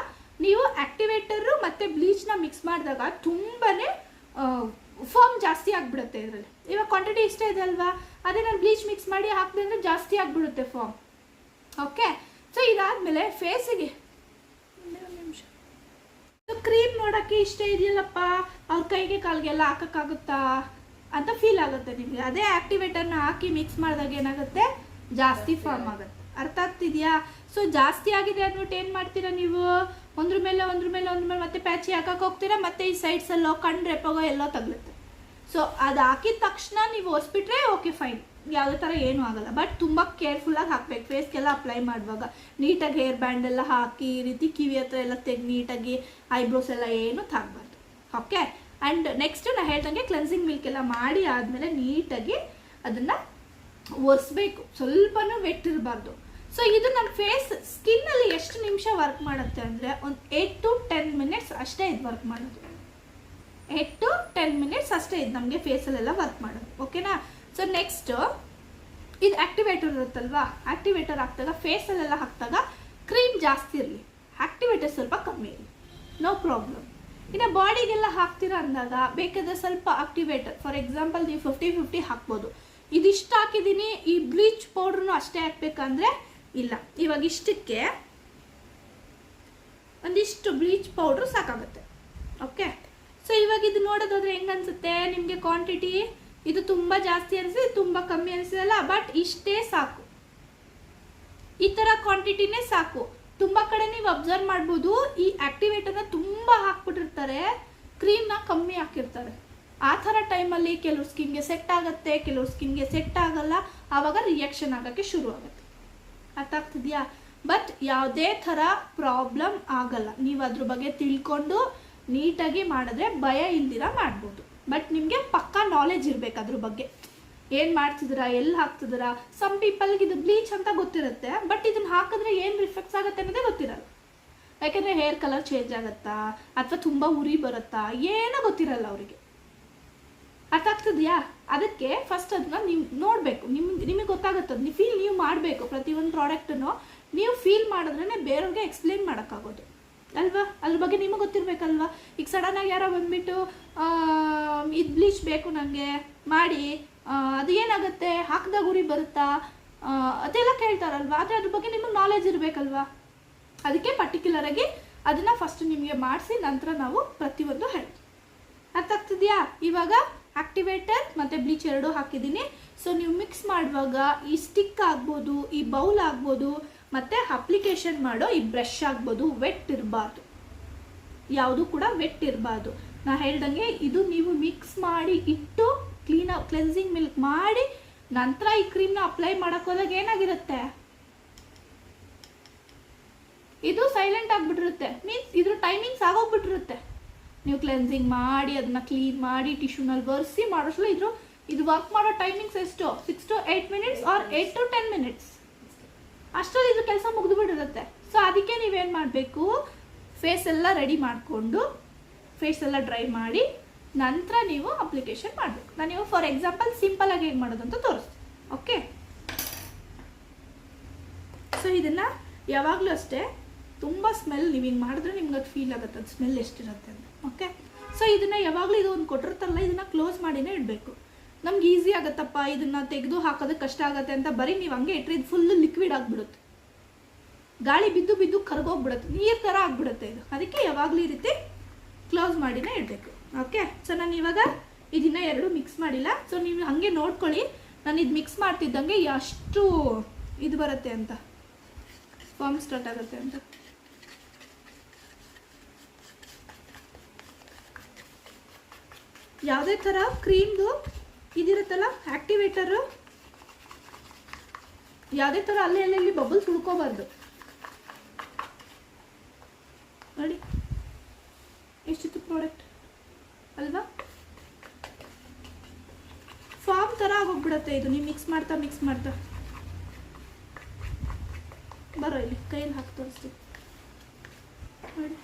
ನೀವು ಆಕ್ಟಿವೇಟರು ಮತ್ತು ಬ್ಲೀಚ್ನ ಮಿಕ್ಸ್ ಮಾಡಿದಾಗ ತುಂಬಾ ಫಾರ್ಮ್ ಜಾಸ್ತಿ ಆಗಿಬಿಡುತ್ತೆ ಇದರಲ್ಲಿ. ಇವಾಗ ಕ್ವಾಂಟಿಟಿ ಇಷ್ಟ ಇದೆ ಅಲ್ವಾ? ಅದೇ ನಾನು ಬ್ಲೀಚ್ ಮಿಕ್ಸ್ ಮಾಡಿ ಹಾಕಿದೆ ಅಂದರೆ ಜಾಸ್ತಿ ಆಗಿಬಿಡುತ್ತೆ ಫಾರ್ಮ್ ಓಕೆ ಸೊ ಇದಾದಮೇಲೆ ಫೇಸಿಗೆ ನಿಮಿಷ. ಕ್ರೀಮ್ ನೋಡೋಕ್ಕೆ ಇಷ್ಟ ಇದೆಯಲ್ಲಪ್ಪ? ಅವ್ರ ಕೈಗೆ ಕಾಲ್ಗೆಲ್ಲ ಹಾಕೋಕ್ಕಾಗುತ್ತಾ? ಅಂತ ಫೀಲ್ ಆಗುತ್ತೆ ನಿಮಗೆ. ಅದೇ ಆಕ್ಟಿವೇಟರ್ನ ಹಾಕಿ ಮಿಕ್ಸ್ ಮಾಡಿದಾಗ ಏನಾಗುತ್ತೆ? ಜಾಸ್ತಿ ಫಾರ್ಮ್ ಆಗುತ್ತೆ. ಅರ್ಥ ಆಗ್ತಿದೆಯಾ? ಸೊ ಜಾಸ್ತಿ ಆಗಿದೆ ಅಂದ್ಬಿಟ್ಟು ಏನು ಮಾಡ್ತೀರಾ ನೀವು? ಒಂದ್ರ ಮೇಲೆ ಒಂದ್ರ ಮೇಲೆ ಒಂದ್ರ ಮೇಲೆ ಮತ್ತೆ ಪ್ಯಾಚಿ ಹಾಕಕ್ಕೆ ಹೋಗ್ತೀರಾ? ಮತ್ತೆ ಈ ಸೈಡ್ಸಲ್ಲೋ ಕಣ್ಣು ರೆಪಗೋ ಎಲ್ಲೋ ತಗಲುತ್ತೆ. ಸೊ ಅದು ಹಾಕಿದ ತಕ್ಷಣ ನೀವು ಒರೆಸ್ಬಿಟ್ರೆ ಓಕೆ ಫೈನ್ ಯಾವುದೇ ಥರ ಏನೂ ಆಗಲ್ಲ. ಬಟ್ ತುಂಬ ಕೇರ್ಫುಲ್ಲಾಗಿ ಹಾಕ್ಬೇಕು. ಫೇಸ್ಗೆಲ್ಲ ಅಪ್ಲೈ ಮಾಡುವಾಗ. ನೀಟಾಗಿ ಹೇರ್ ಬ್ಯಾಂಡ್ ಎಲ್ಲ ಹಾಕಿ, ಈ ರೀತಿ ಕಿವಿ ಹತ್ರ ಎಲ್ಲ ತೆಗ್ದು ನೀಟಾಗಿ ಐಬ್ರೋಸ್ ಎಲ್ಲ ಏನು ತಾಗಬಾರ್ದು. ಓಕೆ ಆ್ಯಂಡ್ ನೆಕ್ಸ್ಟ್ ನಾನು ಹೇಳ್ದಂಗೆ ಕ್ಲೆನ್ಸಿಂಗ್ ಮಿಲ್ಕ್ ಎಲ್ಲ ಮಾಡಿ ಆದಮೇಲೆ ನೀಟಾಗಿ ಅದನ್ನು ಒರೆಸ್ಬೇಕು. ಸ್ವಲ್ಪನೂ ವೆಟ್ ಇರಬಾರ್ದು ಸೊ ಇದು ನನ್ನ ಫೇಸ್ ಸ್ಕಿನ್ನಲ್ಲಿ ಎಷ್ಟು ನಿಮಿಷ ವರ್ಕ್ ಮಾಡುತ್ತೆ ಅಂದರೆ ಒಂದು ಏಯ್ಟ್ ಟು ಟೆನ್ ಮಿನಿಟ್ಸ್ ಅಷ್ಟೇ ಇದು ವರ್ಕ್ ಮಾಡೋದು ಏಟ್ ಟು ಟೆನ್ ಮಿನಿಟ್ಸ್ ಅಷ್ಟೇ ಇದು ನಮಗೆ ಫೇಸಲ್ಲೆಲ್ಲ ವರ್ಕ್ ಮಾಡೋದು ಓಕೆನಾ ಸೊ ನೆಕ್ಸ್ಟ್ ಇದು ಆಕ್ಟಿವೇಟರ್ ಇರುತ್ತಲ್ವಾ? ಆಕ್ಟಿವೇಟರ್ ಹಾಕ್ದಾಗ ಫೇಸಲ್ಲೆಲ್ಲ ಹಾಕಿದಾಗ ಕ್ರೀಮ್ ಜಾಸ್ತಿ ಇರಲಿ. ಆಕ್ಟಿವೇಟರ್ ಸ್ವಲ್ಪ ಕಮ್ಮಿ ಇರಲಿ. ನೋ ಪ್ರಾಬ್ಲಮ್ ಇನ್ನು ಬಾಡಿಗೆಲ್ಲ ಹಾಕ್ತೀರಾ ಅಂದಾಗ ಬೇಕಾದ್ರೆ ಸ್ವಲ್ಪ ಆಕ್ಟಿವೇಟರ್ ಫಾರ್ ಎಕ್ಸಾಂಪಲ್ ನೀವು ಫಿಫ್ಟಿ ಫಿಫ್ಟಿ ಹಾಕ್ಬೋದು. ಇದಿಷ್ಟು ಹಾಕಿದ್ದೀನಿ ಈ ಬ್ಲೀಚ್ ಪೌಡ್ರನ್ನು ಅಷ್ಟೇ ಹಾಕ್ಬೇಕಂದ್ರೆ ಇಲ್ಲ. ಇವಾಗ ಇಷ್ಟಕ್ಕೆ ಒಂದಿಷ್ಟು ಬ್ಲೀಚ್ ಪೌಡ್ರ್ ಸಾಕಾಗುತ್ತೆ. ಓಕೆ ಸೊ ಇವಾಗ ಇದು ನೋಡೋದಾದ್ರೆ ಹೆಂಗ್ ಅನ್ಸುತ್ತೆ? ನಿಮಗೆ ಕ್ವಾಂಟಿಟಿ ಇದು ತುಂಬ ಜಾಸ್ತಿ ಅನಿಸಿದೆ ತುಂಬ ಕಮ್ಮಿ ಅನಿಸಿದಲ್ಲ ಬಟ್ ಇಷ್ಟೇ ಸಾಕು. ಈ ಥರ ಕ್ವಾಂಟಿಟಿನೇ ಸಾಕು. ತುಂಬ ಕಡೆ ನೀವು ಅಬ್ಸರ್ವ್ ಮಾಡ್ಬೋದು, ಈ ಆಕ್ಟಿವೇಟರ್ನ ತುಂಬ ಹಾಕ್ಬಿಟ್ಟಿರ್ತಾರೆ ಕ್ರೀಮ್ನ ಕಮ್ಮಿ ಹಾಕಿರ್ತಾರೆ. ಆ ಥರ ಟೈಮಲ್ಲಿ ಕೆಲವ್ರ ಸ್ಕಿನ್ಗೆ ಸೆಟ್ ಆಗುತ್ತೆ ಕೆಲವ್ರ ಸ್ಕಿನ್ಗೆ ಸೆಟ್ ಆಗಲ್ಲ, ಆವಾಗ ರಿಯಾಕ್ಷನ್ ಆಗೋಕ್ಕೆ ಶುರು ಆಗುತ್ತೆ ಅರ್ಥ ಆಗ್ತಿದ್ಯಾ? ಬಟ್ ಯಾವುದೇ ಥರ ಪ್ರಾಬ್ಲಮ್ ಆಗಲ್ಲ. ನೀವು ಅದ್ರ ಬಗ್ಗೆ ತಿಳ್ಕೊಂಡು ನೀಟಾಗಿ ಮಾಡಿದ್ರೆ ಭಯ ಇಲ್ದಿರ ಮಾಡ್ಬೋದು. ಬಟ್ ನಿಮಗೆ ಪಕ್ಕಾ ನಾಲೆಜ್ ಇರಬೇಕು ಅದ್ರ ಬಗ್ಗೆ. ಏನು ಮಾಡ್ತಿದ್ದೀರಾ? ಎಲ್ಲಿ ಹಾಕ್ತಿದ್ದೀರಾ? ಸಮ್ ಪೀಪಲ್ಗೆ ಇದು ಬ್ಲೀಚ್ ಅಂತ ಗೊತ್ತಿರುತ್ತೆ ಬಟ್ ಇದನ್ನ ಹಾಕಿದ್ರೆ ಏನು ರಿಫೆಕ್ಟ್ಸ್ ಆಗುತ್ತೆ ಅನ್ನೋದೇ ಗೊತ್ತಿರಲ್ಲ. ಯಾಕೆಂದರೆ ಹೇರ್ ಕಲರ್ ಚೇಂಜ್ ಆಗುತ್ತಾ? ಅಥವಾ ತುಂಬ ಉರಿ ಬರುತ್ತಾ? ಏನೋ ಗೊತ್ತಿರಲ್ಲ ಅವರಿಗೆ. ಅರ್ಥ ಆಗ್ತಿದ್ಯಾ? ಅದಕ್ಕೆ ಫಸ್ಟ್ ಅದನ್ನ ನೀವು ನೋಡಬೇಕು. ನಿಮ್ಗೆ ನಿಮಗೆ ಗೊತ್ತಾಗುತ್ತೆ ನೀವು ಫೀಲ್ ನೀವು ಮಾಡಬೇಕು ಪ್ರತಿಯೊಂದು ಪ್ರಾಡಕ್ಟನ್ನು ನೀವು ಫೀಲ್ ಮಾಡಿದ್ರೇ ಬೇರೆಯವ್ರಿಗೆ ಎಕ್ಸ್ಪ್ಲೇನ್ ಮಾಡೋಕ್ಕಾಗೋದು. ಅಲ್ವಾ? ಅದ್ರ ಬಗ್ಗೆ ನಿಮಗೆ ಗೊತ್ತಿರಬೇಕಲ್ವಾ? ಈಗ ಸಡನ್ನಾಗಿ ಯಾರೋ ಬಂದುಬಿಟ್ಟು ಇದು ಬ್ಲೀಚ್ ಬೇಕು ನನಗೆ ಮಾಡಿ ಅದು ಏನಾಗುತ್ತೆ? ಹಾಕಿದಾಗ ಗುರಿ ಬರುತ್ತಾ? ಅದೆಲ್ಲ ಕೇಳ್ತಾರಲ್ವಾ? ಆದರೆ ಅದ್ರ ಬಗ್ಗೆ ನಿಮಗೆ ನಾಲೆಜ್ ಇರಬೇಕಲ್ವಾ? ಅದಕ್ಕೆ ಪರ್ಟಿಕ್ಯುಲರಾಗಿ ಅದನ್ನು ಫಸ್ಟ್ ನಿಮಗೆ ಮಾಡಿಸಿ ನಂತರ ನಾವು ಪ್ರತಿಯೊಂದು ಹೇಳ್ತೀವಿ. ಅರ್ಥ ಆಗ್ತಿದೆಯಾ? ಇವಾಗ ಆಕ್ಟಿವೇಟರ್ ಮತ್ತು ಬ್ಲೀಚ್ ಎರಡೂ ಹಾಕಿದ್ದೀನಿ. ಸೊ ನೀವು ಮಿಕ್ಸ್ ಮಾಡುವಾಗ ಈ ಸ್ಟಿಕ್ ಆಗ್ಬೋದು, ಈ ಬೌಲ್ ಆಗ್ಬೋದು, ಮತ್ತು ಅಪ್ಲಿಕೇಶನ್ ಮಾಡೋ ಈ ಬ್ರಷ್ ಆಗ್ಬೋದು ವೆಟ್ ಇರಬಾರ್ದು. ಯಾವುದು ಕೂಡ ವೆಟ್ ಇರಬಾರ್ದು. ನಾ ಹೇಳ್ದಂಗೆ ಇದು ನೀವು ಮಿಕ್ಸ್ ಮಾಡಿ ಇಟ್ಟು ಕ್ಲೀನ್ ಕ್ಲೆನ್ಸಿಂಗ್ ಮಿಲ್ಕ್ ಮಾಡಿ ನಂತರ ಈ ಕ್ರೀಮ್ನ ಅಪ್ಲೈ ಮಾಡಕ್ ಹೋದಾಗ ಏನಾಗಿರುತ್ತೆ? ಇದು ಸೈಲೆಂಟ್ ಆಗಿಬಿಟ್ಟಿರುತ್ತೆ. ಮೀನ್ಸ್ ಇದ್ರ ಟೈಮಿಂಗ್ಸ್ ಆಗೋಗ್ಬಿಟ್ಟಿರುತ್ತೆ. ನೀವು ಕ್ಲೆನ್ಸಿಂಗ್ ಮಾಡಿ, ಅದನ್ನ ಕ್ಲೀನ್ ಮಾಡಿ ಟಿಶ್ಯೂನಲ್ಲಿ ಒರೆಸಿ ಮಾಡೋಷ್ಟು ಇದ್ರು ಇದು ವರ್ಕ್ ಮಾಡೋ ಟೈಮಿಂಗ್ಸ್ ಎಷ್ಟು? Six to eight minutes or eight to ten minutes ಅಷ್ಟರಲ್ಲಿ ಇದು ಕೆಲಸ ಮುಗಿದು ಬಿಟ್ಟಿರುತ್ತೆ. ಸೊ ಅದಕ್ಕೆ ನೀವೇನು ಮಾಡಬೇಕು? ಫೇಸ್ ಎಲ್ಲ ರೆಡಿ ಮಾಡಿಕೊಂಡು ಫೇಸ್ ಎಲ್ಲ ಡ್ರೈ ಮಾಡಿ, ನಂತರ ನೀವು ಅಪ್ಲಿಕೇಶನ್ ಮಾಡಬೇಕು. ನಾನು ನೀವು ಫಾರ್ ಎಕ್ಸಾಂಪಲ್ ಸಿಂಪಲ್ ಆಗಿ ಏನು ಮಾಡೋದು ಅಂತ ತೋರಿಸ್ತೀನಿ. ಓಕೆ ಸೊ ಇದನ್ನು ಯಾವಾಗಲೂ ಅಷ್ಟೇ ತುಂಬ ಸ್ಮೆಲ್ ನೀವು ಹಿಂಗೆ ಮಾಡಿದ್ರೆ ನಿಮ್ಗೆ ಅದು ಫೀಲ್ ಆಗುತ್ತೆ. ಅದು ಸ್ಮೆಲ್ ಎಷ್ಟಿರುತ್ತೆ ಅಂತ. ಓಕೆ ಸೊ ಇದನ್ನ ಯಾವಾಗಲೂ ಇದು ಒಂದು ಕೊಟ್ಟಿರ್ತಾರಲ್ಲ ಇದನ್ನ ಕ್ಲೋಸ್ ಮಾಡಿನೇ ಇಡಬೇಕು. ನಮ್ಗೆ ಈಸಿ ಆಗುತ್ತಪ್ಪ, ಇದನ್ನ ತೆಗೆದು ಹಾಕೋದಕ್ಕೆ ಕಷ್ಟ ಆಗುತ್ತೆ ಅಂತ ಬರೀ ನೀವು ಹಂಗೆ ಇಟ್ಟರೆ ಇದು ಫುಲ್ ಲಿಕ್ವಿಡ್ ಆಗಿಬಿಡುತ್ತೆ. ಗಾಳಿ ಬಿದ್ದು ಬಿದ್ದು ಕರ್ಗೋಗ್ಬಿಡುತ್ತೆ, ನೀರು ಥರ ಆಗ್ಬಿಡುತ್ತೆ ಇದು. ಅದಕ್ಕೆ ಯಾವಾಗಲೂ ಈ ರೀತಿ ಕ್ಲೋಸ್ ಮಾಡಿನೇ ಇಡಬೇಕು. ಓಕೆ ಸೊ ನಾನು ಇವಾಗ ಇದನ್ನ ಎರಡು ಮಿಕ್ಸ್ ಮಾಡಿಲ್ಲ. ಸೊ ನೀವು ಹಾಗೆ ನೋಡ್ಕೊಳ್ಳಿ. ನಾನು ಇದು ಮಿಕ್ಸ್ ಮಾಡ್ತಿದ್ದಂಗೆ ಎಷ್ಟು ಇದು ಬರುತ್ತೆ ಅಂತ ಫಾರ್ಮ್ ಸ್ಟಾರ್ಟ್ ಆಗುತ್ತೆ ಅಂತ. ಯಾವುದೇ ಥರ ಕ್ರೀಮ್ದು ಇದಿರುತ್ತಲ್ಲ ಆ್ಯಕ್ಟಿವೇಟರು ಯಾವುದೇ ಥರ ಅಲ್ಲಿ ಅಲ್ಲಿ ಬಬಲ್ಸ್ ಉಳ್ಕೋಬಾರ್ದು. ನೋಡಿ. ಎಷ್ಟಿತ್ತು ಪ್ರಾಡಕ್ಟ್ ಅಲ್ವಾ? ಫಾರ್ಮ್ ಥರ ಆಗೋಗ್ಬಿಡತ್ತೆ ಇದು. ನೀವು ಮಿಕ್ಸ್ ಮಾಡ್ತಾ ಮಿಕ್ಸ್ ಮಾಡ್ತಾ. ಬರೋ ಇಲ್ಲಿ, ಕೈಯಲ್ಲಿ ಹಾಕಿ ತೋರಿಸ್ತೀವಿ ನೋಡಿ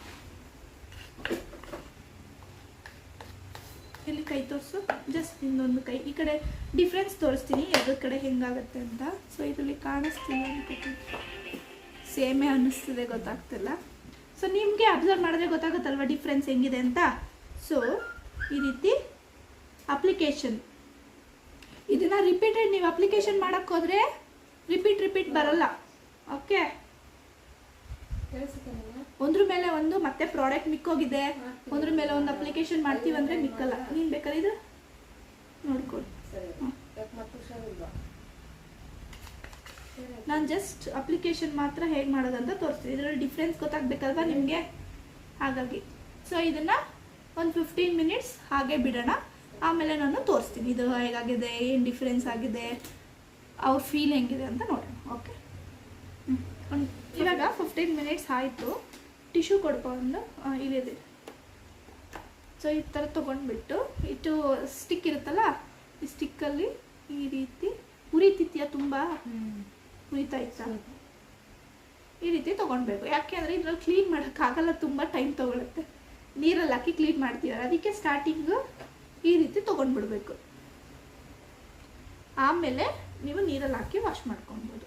ಇಲ್ಲಿ ಕೈ ತೋರಿಸು ಜಸ್ಟ್ ಇನ್ನೊಂದು ಕೈ, ಈ ಕಡೆ ಡಿಫ್ರೆನ್ಸ್ ತೋರಿಸ್ತೀನಿ ಎರಡು ಕಡೆ ಹೆಂಗಾಗತ್ತೆ ಅಂತ. ಸೊ ಇದರಲ್ಲಿ ಕಾಣಿಸ್ತೀನಿ ಅನ್ಕೋತೀನಿ ಸೇಮೇ ಅನ್ನಿಸ್ತಿದೆ, ಗೊತ್ತಾಗ್ತಿಲ್ಲ. ಸೊ ನಿಮಗೆ ಅಬ್ಸರ್ವ್ ಮಾಡಿದ್ರೆ ಗೊತ್ತಾಗುತ್ತಲ್ವ ಡಿಫ್ರೆನ್ಸ್ ಹೆಂಗಿದೆ ಅಂತ? ಸೊ ಈ ರೀತಿ ಅಪ್ಲಿಕೇಶನ್ ಇದನ್ನು ರಿಪೀಟೆಡ್ ನೀವು ಅಪ್ಲಿಕೇಶನ್ ಮಾಡೋಕ್ಕೋದ್ರೆ ರಿಪೀಟ್ ರಿಪೀಟ್ ಬರಲ್ಲ. ಓಕೆ ಒಂದ್ರ ಮೇಲೆ ಒಂದು ಮತ್ತೆ ಪ್ರಾಡಕ್ಟ್ ಮಿಕ್ಕೋಗಿದೆ. ಒಂದ್ರ ಮೇಲೆ ಒಂದು ಅಪ್ಲಿಕೇಶನ್ ಮಾಡ್ತೀವಿ ಅಂದ್ರೆ ಮಿಕ್ಕಲ್ಲ. ನೀನ್ ಬೇಕಲ್ಲ ಇದು? ನೋಡ್ಕೊಡಿ. ನಾನು ಜಸ್ಟ್ ಅಪ್ಲಿಕೇಶನ್ ಮಾತ್ರ ಹೇಗೆ ಮಾಡೋದಂತ ತೋರಿಸ್ತೀನಿ. ಇದರಲ್ಲಿ ಡಿಫ್ರೆನ್ಸ್ ಗೊತ್ತಾಗ್ಬೇಕಲ್ವಾ ನಿಮಗೆ? ಹಾಗಾಗಿ. ಸೊ ಇದನ್ನ ಒಂದು ಫಿಫ್ಟೀನ್ ಮಿನಿಟ್ಸ್ ಹಾಗೆ ಬಿಡೋಣ. ಆಮೇಲೆ ನಾನು ತೋರಿಸ್ತೀನಿ. ಇದು ಹೇಗಾಗಿದೆ? ಏನು ಡಿಫ್ರೆನ್ಸ್ ಆಗಿದೆ? ಅವ್ರ ಫೀಲ್ ಹೆಂಗಿದೆ ಅಂತ ನೋಡೋಣ. ಓಕೆ ಫಿಫ್ಟೀನ್ ಮಿನಿಟ್ಸ್ ಆಯಿತು. ಟಿಶ್ಯೂ ಕೊಡ್ಕೊಂಡು ಇಳಿದೆ ಸೊ ಈ ಥರ ತೊಗೊಂಡ್ಬಿಟ್ಟು ಇಟ್ಟು ಸ್ಟಿಕ್ ಇರುತ್ತಲ್ಲ, ಈ ಸ್ಟಿಕ್ಕಲ್ಲಿ ಈ ರೀತಿ ಉರಿತಿತ್ಯ ತುಂಬ? ಉರಿತಾ ಈ ರೀತಿ ತೊಗೊಳ್ಬೇಕು ಯಾಕೆ ಅಂದರೆ ಇದ್ರಲ್ಲಿ ಕ್ಲೀನ್ ಮಾಡೋಕ್ಕಾಗಲ್ಲ, ತುಂಬ ಟೈಮ್ ತೊಗೊಳುತ್ತೆ. ನೀರಲ್ಲಿ ಹಾಕಿ ಕ್ಲೀನ್ ಮಾಡ್ತಿದ್ದಾರೆ ಅದಕ್ಕೆ ಸ್ಟಾರ್ಟಿಂಗು ಈ ರೀತಿ ತೊಗೊಂಡ್ಬಿಡ್ಬೇಕು. ಆಮೇಲೆ ನೀವು ನೀರಲ್ಲಿ ಹಾಕಿ ವಾಶ್ ಮಾಡ್ಕೊಬೋದು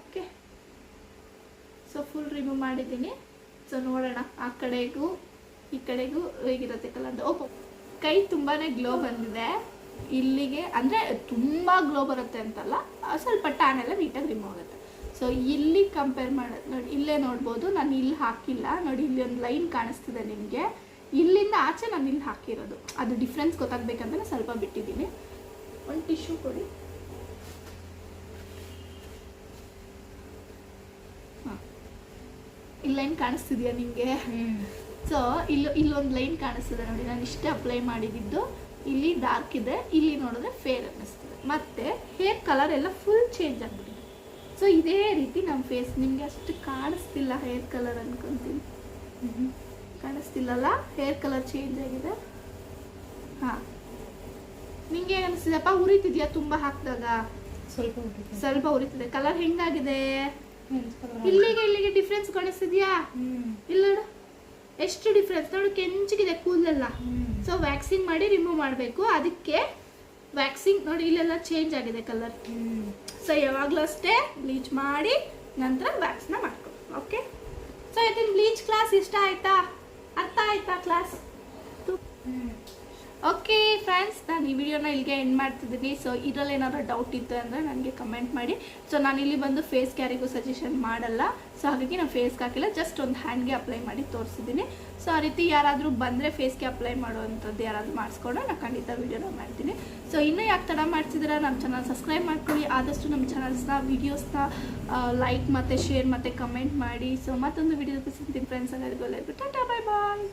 ಓಕೆ ಸೊ ಫುಲ್ ರಿಮೂವ್ ಮಾಡಿದ್ದೀನಿ. ಸೊ ನೋಡೋಣ. ಆ ಕಡೆಗೂ, ಈ ಕಡೆಗೂ ಹೇಗಿರುತ್ತೆ ಕಲರ್ ಓಪೋ ಕೈ ತುಂಬಾ ಗ್ಲೋ ಬಂದಿದೆ. ಇಲ್ಲಿಗೆ, ಅಂದರೆ ತುಂಬ ಗ್ಲೋ ಬರುತ್ತೆ ಅಂತಲ್ಲ ಸ್ವಲ್ಪ ಟ್ಯಾನ್ ಎಲ್ಲ ನೀಟಾಗಿ ರಿಮೂವ್ ಆಗುತ್ತೆ. ಸೊ ಇಲ್ಲಿ ಕಂಪೇರ್ ಮಾಡಿ, ನೋಡಿ, ಇಲ್ಲೇ ನೋಡ್ಬೋದು. ನಾನು ಇಲ್ಲಿ ಹಾಕಿಲ್ಲ. ನೋಡಿ, ಇಲ್ಲಿ ಒಂದು ಲೈನ್ ಕಾಣಿಸ್ತಿದೆ ನಿಮಗೆ. ಇಲ್ಲಿಂದ ಆಚೆ ನಾನು ಇಲ್ಲಿ ಹಾಕಿರೋದು. ಅದು ಡಿಫ್ರೆನ್ಸ್ ಗೊತ್ತಾಗಬೇಕಂತಲೇ ಸ್ವಲ್ಪ ಬಿಟ್ಟಿದ್ದೀನಿ. ಒಂದು ಟಿಶ್ಯೂ ಕೊಡಿ. ಈ ಲೈನ್ ಕಾಣಿಸ್ತಿದ್ಯಾ ನಿಮಗೆ ಸೊ ಇಲ್ಲಿ ಇಲ್ಲೊಂದು ಲೈನ್ ಕಾಣಿಸ್ತಿದೆ ನೋಡಿ ನಾನು ಇಷ್ಟೇ ಅಪ್ಲೈ ಮಾಡಿದ್ದು ಇಲ್ಲಿ ಡಾರ್ಕ್ ಇದೆ ಇಲ್ಲಿ ನೋಡಿದ್ರೆ ಫೇರ್ ಅನ್ನಿಸ್ತದೆ. ಮತ್ತೆ ಹೇರ್ ಕಲರ್ ಎಲ್ಲ ಫುಲ್ ಚೇಂಜ್ ಆಗ್ಬಿಟ್ಟಿದೆ. ಸೊ ಇದೇ ರೀತಿ ನಮ್ಮ ಫೇಸ್ ನಿಮಗೆ ಅಷ್ಟು ಕಾಣಿಸ್ತಿಲ್ಲ ಹೇರ್ ಕಲರ್ ಅನ್ಕೊಂತೀನಿ. ಕಾಣಿಸ್ತಿಲ್ಲಲ್ಲ? ಹೇರ್ ಕಲರ್ ಚೇಂಜ್ ಆಗಿದೆ. ಹಾಂ. ನಿಂಗೆ ಅನಿಸ್ತಿದೆಪ್ಪ ಉರಿತಿದ್ಯಾ ತುಂಬ ಹಾಕಿದಾಗ? ಸ್ವಲ್ಪ ಉರಿತಿದೆ. ಕಲರ್ ಹೆಂಗಾಗಿದೆ? ಇಲ್ಲಿಗೆ ಇಲ್ಲಿಗೆ ಡಿಫ್ರೆನ್ಸ್ ಕಾಣಿಸ್ತಿದ್ಯಾ? ಇಲ್ಲ ನೋಡು. ಎಷ್ಟು ಡಿಫ್ರೆನ್ಸ್ ನೋಡು ಕೆಂಚಗಿದೆ ಕೂದಲೆಲ್ಲ. ಸೊ ವ್ಯಾಕ್ಸಿಂಗ್ ಮಾಡಿ ರಿಮೂವ್ ಮಾಡಬೇಕು. ಅದಕ್ಕೆ ವ್ಯಾಕ್ಸಿಂಗ್ ನೋಡಿ ಇಲ್ಲೆಲ್ಲ ಚೇಂಜ್ ಆಗಿದೆ ಕಲರ್ ಸೊ ಯಾವಾಗಲೂ ಅಷ್ಟೇ ಬ್ಲೀಚ್ ಮಾಡಿ ನಂತರ ವ್ಯಾಕ್ಸ್ನ ಮಾಡ್ಕೊ ಓಕೆ ಸೊ ಇವತ್ತಿನ ಬ್ಲೀಚ್ ಕ್ಲಾಸ್ ಇಷ್ಟ ಆಯ್ತಾ? ಅರ್ಥ ಆಯ್ತಾ ಕ್ಲಾಸ್ ಓಕೆ ಫ್ರೆಂಡ್ಸ್ ನಾನು ಈ ವಿಡಿಯೋನ ಇಲ್ಲಿಗೆ ಎಂಡ್ ಮಾಡ್ತಿದ್ದೀನಿ. ಸೊ ಇದರಲ್ಲಿ ಏನಾದರೂ ಡೌಟ್ ಇತ್ತು ಅಂದರೆ ನನಗೆ ಕಮೆಂಟ್ ಮಾಡಿ. ಸೊ ನಾನು ಇಲ್ಲಿ ಬಂದು ಫೇಸ್ ಕ್ಯಾರಿಗೂ ಸಜೆಷನ್ ಮಾಡಲ್ಲ. ಸೊ ಹಾಗಾಗಿ ನಾನು ಫೇಸ್ಗೆ ಹಾಕಿಲ್ಲ. ಜಸ್ಟ್ ಒಂದು ಹ್ಯಾಂಡ್ಗೆ ಅಪ್ಲೈ ಮಾಡಿ ತೋರಿಸಿದ್ದೀನಿ. ಸೊ ಆ ರೀತಿ ಯಾರಾದರೂ ಬಂದರೆ ಫೇಸ್ಗೆ ಅಪ್ಲೈ ಮಾಡುವಂಥದ್ದು ಯಾರಾದರೂ ಮಾಡಿಸ್ಕೊಂಡು ನಾನು ಖಂಡಿತ ವೀಡಿಯೋನ ಮಾಡ್ತೀನಿ. ಸೊ ಇನ್ನೂ ಯಾಕೆ ತಡ ಮಾಡ್ತಿದ್ದೀರಾ ನಮ್ಮ ಚಾನಲ್ ಸಬ್ಸ್ಕ್ರೈಬ್ ಮಾಡ್ಕೊಳ್ಳಿ. ಆದಷ್ಟು ನಮ್ಮ ಚಾನಲ್ಸ್ನ ವೀಡಿಯೋಸ್ನ ಲೈಕ್ ಮತ್ತು ಶೇರ್ ಮತ್ತು ಕಮೆಂಟ್ ಮಾಡಿ. ಸೊ ಮತ್ತೊಂದು ವೀಡಿಯೋ ಸಿಗ್ತೀನಿ ಫ್ರೆಂಡ್ಸ್ ಎಲ್ಲರಿಗೂ ಟಾಟಾ ಬಾಯ್ ಬಾಯ್